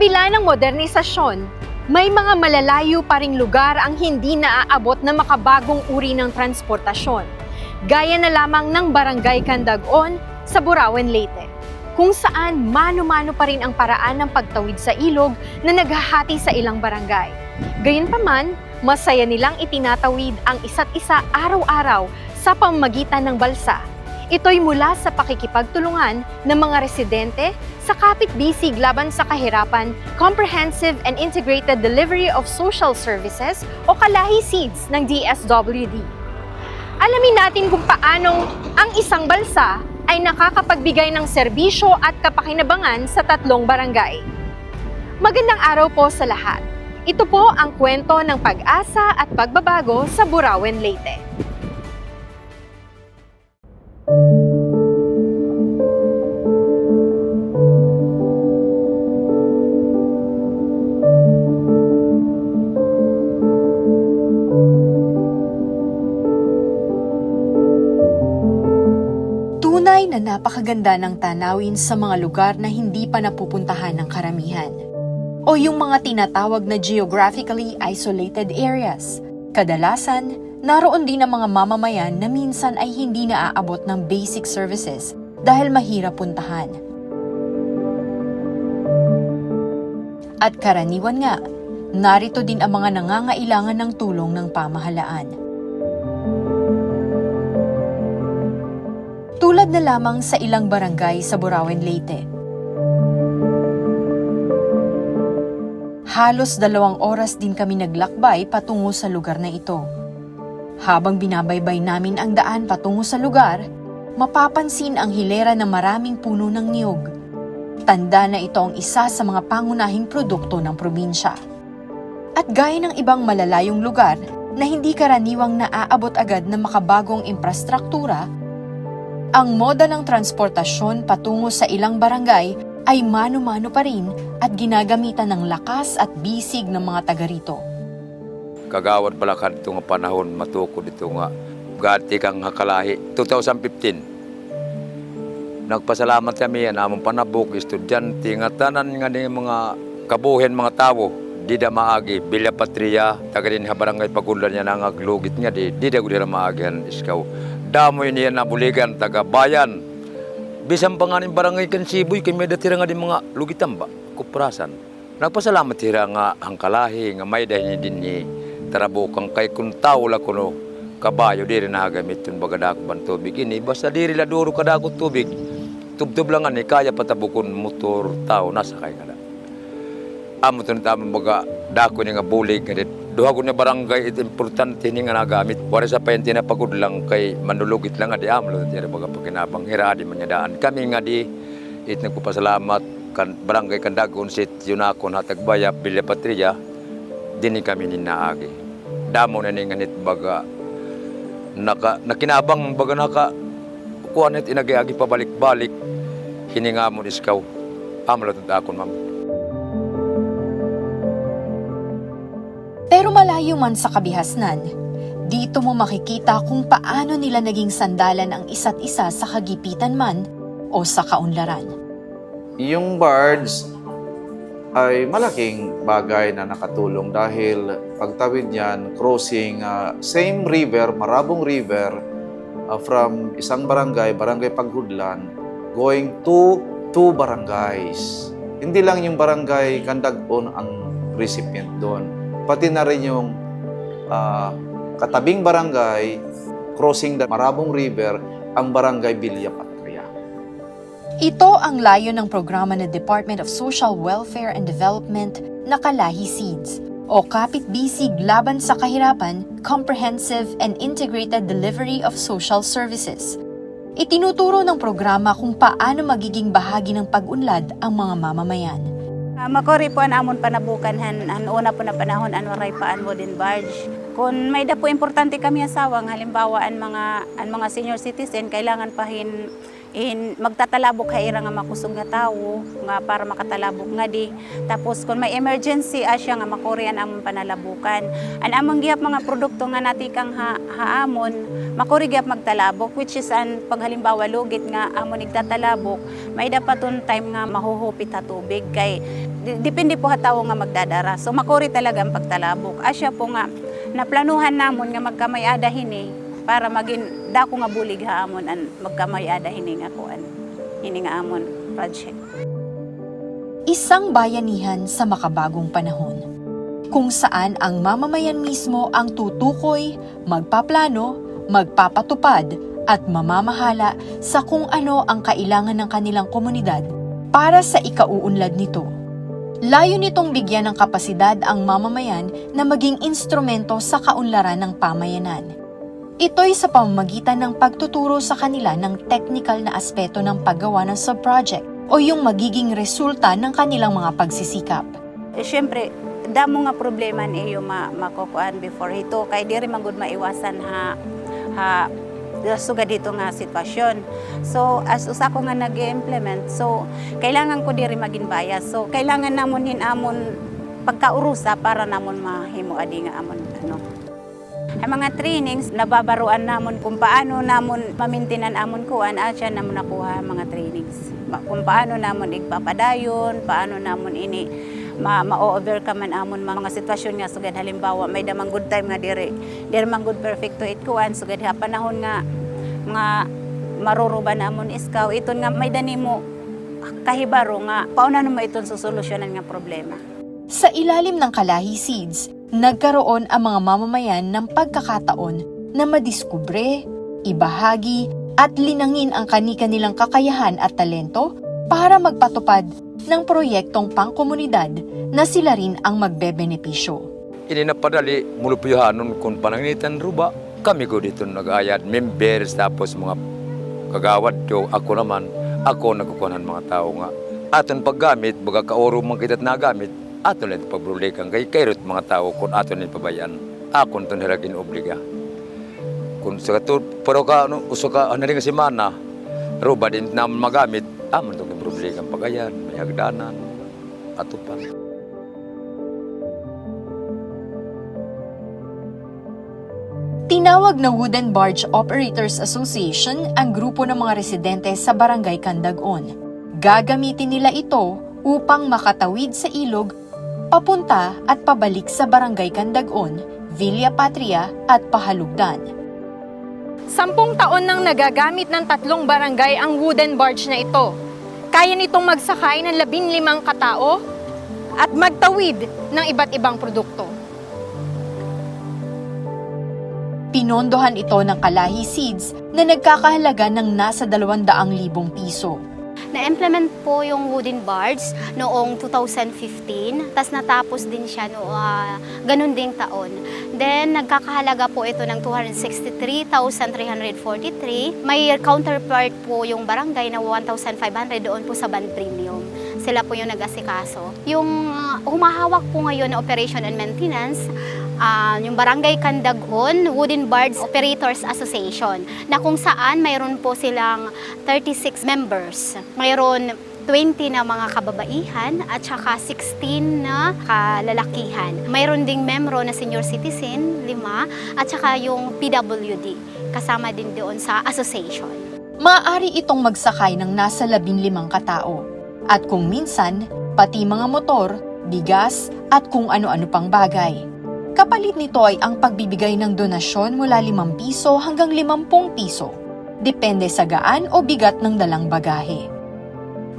kabila ng modernisasyon, may mga malalayo pa ring lugar ang hindi naaabot na makabagong uri ng transportasyon. Gaya na lamang ng Barangay Candagon sa Burauen, Leyte, kung saan mano-mano pa rin ang paraan ng pagtawid sa ilog na naghahati sa ilang barangay. Gayunpaman, masaya nilang itinatawid ang isa't isa araw-araw sa pamamagitan ng balsa. Ito'y mula sa pakikipagtulungan ng mga residente sa Kapit Bisig laban sa kahirapan, Comprehensive and Integrated Delivery of Social Services o Kalahi Seeds ng DSWD. Alamin natin kung paanong ang isang balsa ay nakakapagbigay ng serbisyo at kapakinabangan sa tatlong barangay. Magandang araw po sa lahat. Ito po ang kwento ng pag-asa at pagbabago sa Burauen, Leyte. Tunay na napakaganda ng tanawin sa mga lugar na hindi pa napupuntahan ng karamihan. O yung mga tinatawag na geographically isolated areas. Kadalasan, naroon din ang mga mamamayan na minsan ay hindi naaabot ng basic services dahil mahirap puntahan. At karaniwan nga, narito din ang mga nangangailangan ng tulong ng pamahalaan. Tulad na lamang sa ilang barangay sa Burauen, Leyte. Halos dalawang oras din kami naglakbay patungo sa lugar na ito. Habang binabaybay namin ang daan patungo sa lugar, mapapansin ang hilera ng maraming puno ng niyog. Tanda na ito ang isa sa mga pangunahing produkto ng probinsya. At gaya ng ibang malalayong lugar na hindi karaniwang naaabot agad ng makabagong infrastruktura, ang moda ng transportasyon patungo sa ilang barangay ay mano-mano pa rin at ginagamitan ng lakas at bisig ng mga taga rito. kagawad pala ka dito nga panahon matukod dito nga. Gati kang hakalahi 2015 nagpasalamat kami yan among panabok estudyante nga tanan nga ni mga kabuhen mga tawo di da maagi bilya patria taga din ha barangay pagundan niya nang aglugit nga di di da gudi maagi han iskaw damoy niya nabuligan taga bayan bisan pa nga ni barangay kansiboy kay may datira nga di mga lugitan ba kuprasan. Nagpasalamat tira nga ang kalahi nga may dahil din ni tarabukang kay kun tao la kuno. Kabayo diri na gamit yun baga dakban tubig. Ini basta diri la duro kadakot tubig. Tubtub lang ani kaya patabukon motor tao nasa kay kada amo tun tama baga dako ni nga bulig nga duha ko ni barangay it importante ni nga nagamit. Wala sa pente na pagod lang kay manulugit lang adi amlo. Tira baga pakinabang hiradi man niya daan. Kami nga di it nagpapasalamat kan barangay kandagon sit yun ako hatagbaya bilya patria. Dini kami ni naagi. Damo na ni nga nit baga naka nakinabang baga naka kuan nit inagiagi pabalik-balik. Hininga mo iskaw amlo tud akon ma'am Pero malayo man sa kabihasnan, dito mo makikita kung paano nila naging sandalan ang isa't isa sa kagipitan man o sa kaunlaran. Yung barge ay malaking bagay na nakatulong dahil pagtawid niyan, crossing uh, same river, Marabong River, uh, from isang barangay, Barangay Paghudlan, going to two barangays. Hindi lang yung barangay Kandagon ang recipient doon. Pati na rin yung uh, katabing barangay, crossing the Marabong River, ang barangay Bilya Patria. Ito ang layo ng programa ng Department of Social Welfare and Development na Kalahi Seeds o Kapit Bisig Laban sa Kahirapan, Comprehensive and Integrated Delivery of Social Services. Itinuturo ng programa kung paano magiging bahagi ng pag-unlad ang mga mamamayan. Uh, makori po an amon panabukan han an una po na panahon an waray pa an wooden barge. Kung may da po importante kami asawa nga halimbawa an mga an mga senior citizen kailangan pa hin in magtatalabok haira nga makusog nga tawo nga para makatalabok nga di. Tapos kung may emergency asya nga makorian amon panalabukan. An among gihap mga produkto nga natikang ha, haamon makori gihap magtalabok which is an paghalimbawa lugit nga amon nigtatalabok may dapaton time nga mahuhupit ha tubig. Kay Depende po hatawo nga magdadara. So makuri talaga ang pagtalabok. Asya po nga, naplanuhan namon nga magkamay-ada hini para maging dako nga bulig haamon an magkamay-ada hini nga kuan. Hini nga amon project. Isang bayanihan sa makabagong panahon, kung saan ang mamamayan mismo ang tutukoy, magpaplano, magpapatupad at mamamahala sa kung ano ang kailangan ng kanilang komunidad para sa ikauunlad nito. Layo nitong bigyan ng kapasidad ang mamamayan na maging instrumento sa kaunlaran ng pamayanan. Ito'y sa pamamagitan ng pagtuturo sa kanila ng technical na aspeto ng paggawa ng subproject o yung magiging resulta ng kanilang mga pagsisikap. Eh, Siyempre, damo nga problema ni iyo ma makukuan before ito kay diri man maiwasan ha ha suga dito nga sitwasyon. So as usa ko nga nag-implement, so kailangan ko diri maging bias. So kailangan namon hinamon pagkaurusa para namon mahimo adi nga amon ano. Ang mga trainings nababaruan namon kung paano namon mamintinan amon kuan at siya namon nakuha mga trainings. Kung paano namon igpapadayon, paano namon ini ma ma-overcome man amon mga sitwasyon nga sugad halimbawa may damang good time nga dire dire man good perfect to it kuan sugad ha panahon nga nga maruruba namon iskaw iton nga may dani mo kahibaro nga pauna mo iton susolusyonan nga problema. Sa ilalim ng Kalahi Seeds, nagkaroon ang mga mamamayan ng pagkakataon na madiskubre, ibahagi, at linangin ang kani-kanilang kakayahan at talento para magpatupad ng proyektong pangkomunidad na sila rin ang magbebenepisyo. Ini napadali mulupiyhanon kung panangitan ruba. Kami ko dito nag-ayad, members, tapos mga kagawad do. Ako naman, ako nagkukunan mga tao nga. Aton paggamit, baga kaoro man kita nagamit, aton lang pabrulikan kay kayrot mga tao kung aton ni pabayan. Ako nito nilagin obliga. Kung sa kato, pero ka, ano, uso ka, ano rin kasi mana, ruba din naman magamit, amon itong iproblikan pagayan, hagdanan, atupan. Tinawag ng Wooden Barge Operators Association ang grupo ng mga residente sa Barangay Candagon. Gagamitin nila ito upang makatawid sa ilog, papunta at pabalik sa Barangay Candagon, Villa Patria at Pahalugdan. Sampung taon nang nagagamit ng tatlong barangay ang wooden barge na ito. Kaya nitong magsakay ng labing limang katao at magtawid ng iba't ibang produkto. Pinondohan ito ng Kalahi Seeds na nagkakahalaga ng nasa 200,000 piso. Na-implement po yung wooden barge noong 2015, tas natapos din siya no, ah, ganun ding taon. Then, nagkakahalaga po ito ng 263,343. May counterpart po yung barangay na 1,500 doon po sa band premium. Sila po yung nag-asikaso. Yung ah, humahawak po ngayon na operation and maintenance, ah, yung Barangay Candagon Wooden Barge Operators Association na kung saan mayroon po silang 36 members. Mayroon 20 na mga kababaihan at saka 16 na kalalakihan. Mayroon ding membro na senior citizen, lima, at saka yung PWD, kasama din doon sa association. Maaari itong magsakay ng nasa 15 katao. At kung minsan, pati mga motor, bigas at kung ano-ano pang bagay. Kapalit nito ay ang pagbibigay ng donasyon mula 5 piso hanggang 50 piso. Depende sa gaan o bigat ng dalang bagahe.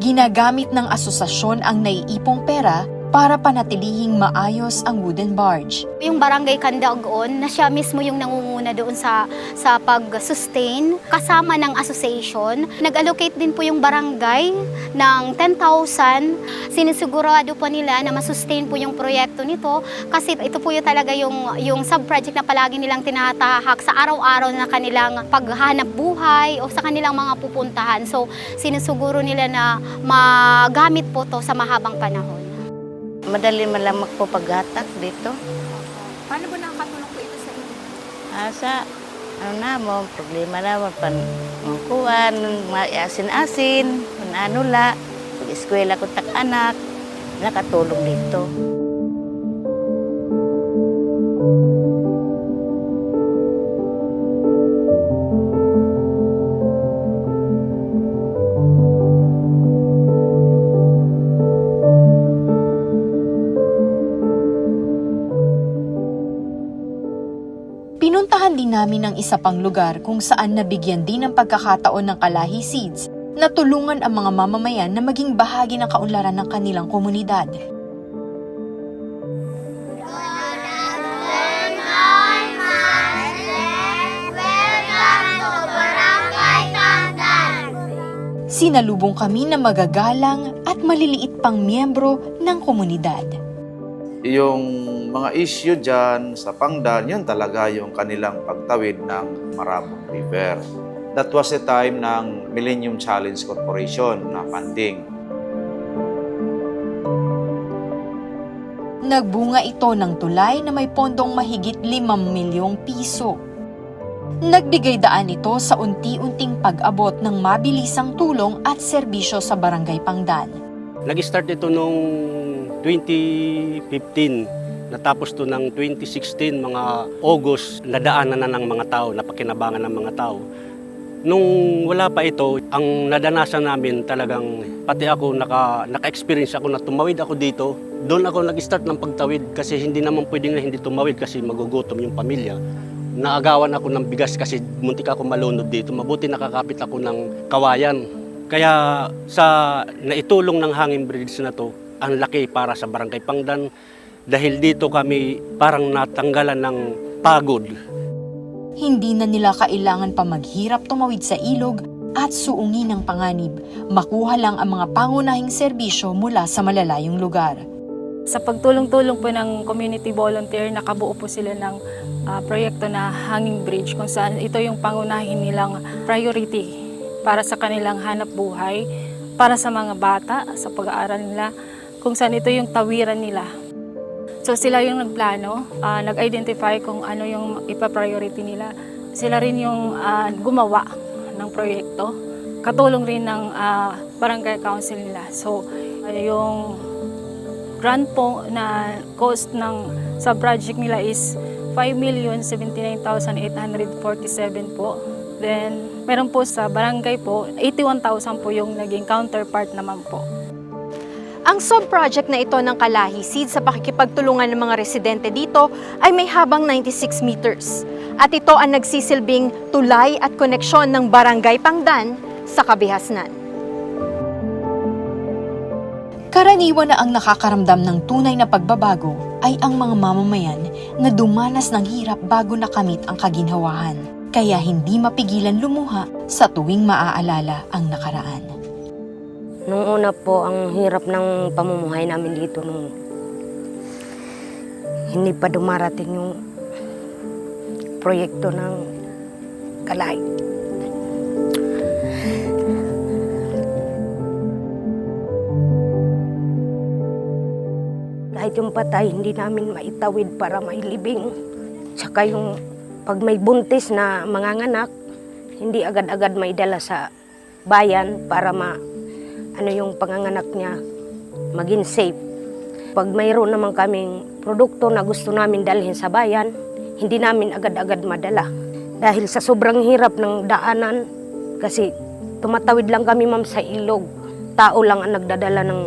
Ginagamit ng asosasyon ang naiipong pera para panatilihing maayos ang wooden barge. Yung barangay Candagon na siya mismo yung nangunguna doon sa sa pag-sustain kasama ng association. Nag-allocate din po yung barangay ng 10,000. Sinisigurado po nila na masustain po yung proyekto nito kasi ito po yung talaga yung yung sub-project na palagi nilang tinatahak sa araw-araw na kanilang paghanap buhay o sa kanilang mga pupuntahan. So sinisiguro nila na magamit po to sa mahabang panahon. Madali man lang magpapagatak dito. Paano ba nakakatulong po ito sa inyo? Asa, ano na mo, problema na mo, pan, kuwan, mga asin-asin, pan ano la, pag-eskwela ko tak anak, nakatulong dito. Namin ang isa pang lugar kung saan nabigyan din ng pagkakataon ng Kalahi Seeds na tulungan ang mga mamamayan na maging bahagi ng kaunlaran ng kanilang komunidad. Sinalubong kami ng magagalang at maliliit pang miyembro ng komunidad. Yung mga issue dyan sa Pangdan, yun talaga yung kanilang pagtawid ng Marabong River. That was a time ng Millennium Challenge Corporation na funding. Nagbunga ito ng tulay na may pondong mahigit 5 milyong piso. Nagbigay daan ito sa unti-unting pag-abot ng mabilisang tulong at serbisyo sa Barangay Pangdan. Nag-start ito noong 2015. Natapos to ng 2016, mga August, nadaanan na ng mga tao, napakinabangan ng mga tao. Nung wala pa ito, ang nadanasan namin talagang, pati ako, naka, naka-experience ako na tumawid ako dito. Doon ako nag-start ng pagtawid kasi hindi naman pwedeng na hindi tumawid kasi magugutom yung pamilya. Naagawan ako ng bigas kasi muntik ako malunod dito. Mabuti nakakapit ako ng kawayan. Kaya sa naitulong ng hangin bridge na to, ang laki para sa Barangay Pangdan dahil dito kami parang natanggalan ng pagod. Hindi na nila kailangan pa maghirap tumawid sa ilog at suungin ng panganib. Makuha lang ang mga pangunahing serbisyo mula sa malalayong lugar. Sa pagtulong-tulong po ng community volunteer, nakabuo po sila ng ah, proyekto na Hanging Bridge kung saan ito yung pangunahin nilang priority para sa kanilang hanap buhay, para sa mga bata, sa pag-aaral nila, kung saan ito yung tawiran nila. So sila yung nagplano, ah, nag-identify kung ano yung ipa-priority nila. Sila rin yung ah, gumawa ng proyekto. Katulong rin ng ah, barangay council nila. So yung grant po na cost ng sa project nila is 5,079,847 po. Then, meron po sa barangay po, 81,000 po yung naging counterpart naman po. Ang sub-project na ito ng Kalahi Seed sa pakikipagtulungan ng mga residente dito ay may habang 96 meters. At ito ang nagsisilbing tulay at koneksyon ng Barangay Pangdan sa Kabihasnan. Karaniwan na ang nakakaramdam ng tunay na pagbabago ay ang mga mamamayan na dumanas ng hirap bago nakamit ang kaginhawahan. Kaya hindi mapigilan lumuha sa tuwing maaalala ang nakaraan. Nung una po, ang hirap ng pamumuhay namin dito nung hindi pa dumarating yung proyekto ng kalay. Kahit yung patay, hindi namin maitawid para mailibing. Tsaka yung pag may buntis na manganganak, hindi agad-agad maidala sa bayan para ma ano yung panganganak niya maging safe. Pag mayroon naman kaming produkto na gusto namin dalhin sa bayan, hindi namin agad-agad madala. Dahil sa sobrang hirap ng daanan, kasi tumatawid lang kami ma'am sa ilog. Tao lang ang nagdadala ng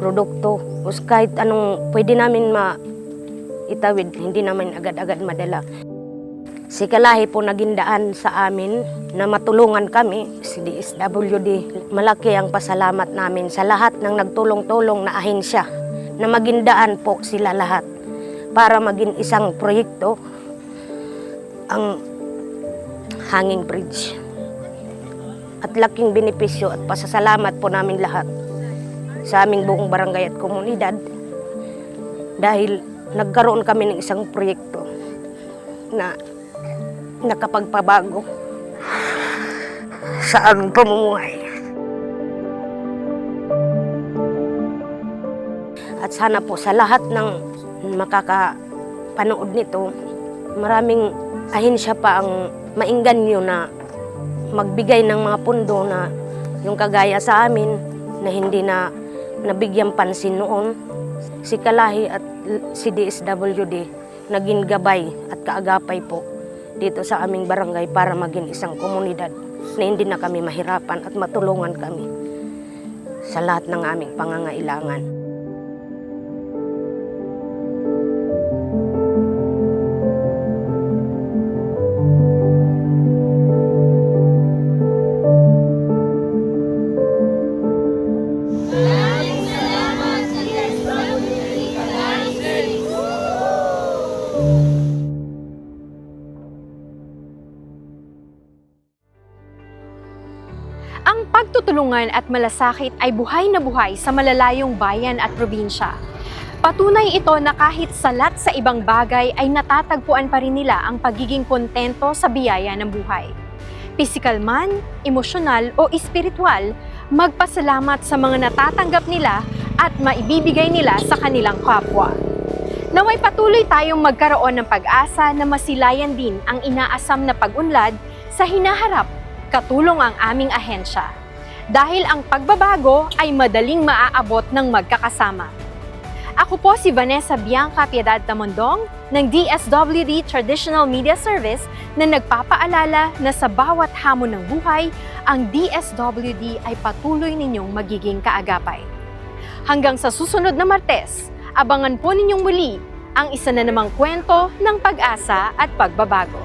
produkto. O kahit anong pwede namin ma itawid, hindi namin agad-agad madala. Si Kalahi po naging daan sa amin na matulungan kami, si DSWD. Malaki ang pasalamat namin sa lahat ng nagtulong-tulong na ahensya na maging daan po sila lahat para maging isang proyekto ang hanging bridge. At laking benepisyo at pasasalamat po namin lahat sa aming buong barangay at komunidad dahil nagkaroon kami ng isang proyekto na nakapagpabago sa aming pamumuhay. At sana po sa lahat ng makakapanood nito, maraming ahensya pa ang mainganyo na magbigay ng mga pundo na yung kagaya sa amin na hindi na nabigyan pansin noon. Si Kalahi at si DSWD naging gabay at kaagapay po dito sa aming barangay para maging isang komunidad na hindi na kami mahirapan at matulungan kami sa lahat ng aming pangangailangan. Pagtutulungan at malasakit ay buhay na buhay sa malalayong bayan at probinsya. Patunay ito na kahit salat sa ibang bagay ay natatagpuan pa rin nila ang pagiging kontento sa biyaya ng buhay. Pisikal man, emosyonal o espiritual, magpasalamat sa mga natatanggap nila at maibibigay nila sa kanilang kapwa. Naway patuloy tayong magkaroon ng pag-asa na masilayan din ang inaasam na pag-unlad sa hinaharap katulong ang aming ahensya. Dahil ang pagbabago ay madaling maaabot ng magkakasama. Ako po si Vanessa Bianca Piedad Tamondong ng DSWD Traditional Media Service na nagpapaalala na sa bawat hamon ng buhay, ang DSWD ay patuloy ninyong magiging kaagapay. Hanggang sa susunod na Martes, abangan po ninyong muli ang isa na namang kwento ng pag-asa at pagbabago.